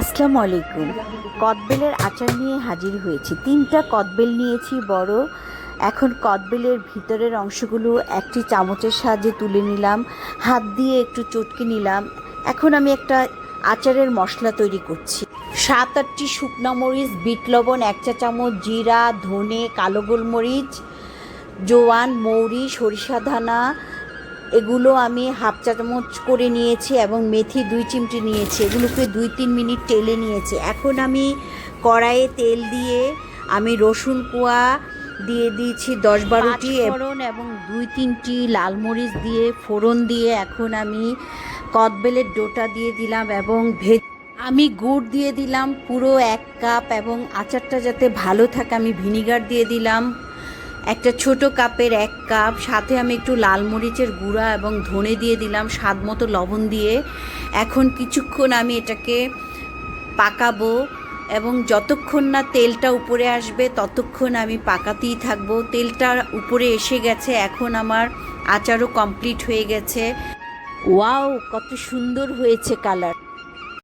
আসসালামু আলাইকুম। কদবেলের আচার নিয়ে হাজির হয়েছি। তিনটা কদবেল নিয়েছি বড়। এখন কদবেলের ভিতরের অংশগুলো একটি চামচের সাহায্যে তুলে নিলাম। হাত দিয়ে একটু চটকে নিলাম। এখন আমি একটা আচারের মশলা তৈরি করছি। সাত আটটি শুকনো মরিচ, বিট লবণ, এক চা চামচ, জিরা, ধনে, কালো গোলমরিচ, জোয়ান, মৌরি, সরিষা দানা এগুলো আমি হাফ চামচ করে নিয়েছি এবং মেথি দুই চিমটি নিয়েছি। এগুলোকে দুই তিন মিনিট তেলে নিয়েছি। এখন আমি কড়াইয়ে তেল দিয়ে আমি রসুন কোয়া দিয়ে দিয়েছি দশ বারোটি ফোড়ন এবং দুই তিনটি লাল মরিচ দিয়ে ফোড়ন দিয়ে এখন আমি কদবেলের ডোটা দিয়ে দিলাম এবং ভেজ আমি গুড় দিয়ে দিলাম পুরো এক কাপ এবং আচারটা যাতে ভালো থাকে আমি ভিনিগার দিয়ে দিলাম। একটা ছোট কাপের এক কাপ, সাথে আমি একটু লাল মরিচের গুঁড়া এবং ধনে দিয়ে দিলাম, স্বাদ মতো লবণ দিয়ে। এখন কিছুক্ষণ আমি এটাকে পাকাবো এবং যতক্ষণ না তেলটা উপরে আসবে, ততক্ষণ আমি পাকাতেই থাকব। তেলটা উপরে এসে গেছে, এখন আমার আচারও কমপ্লিট হয়ে গেছে। ওয়াও, কত সুন্দর হয়েছে কালার।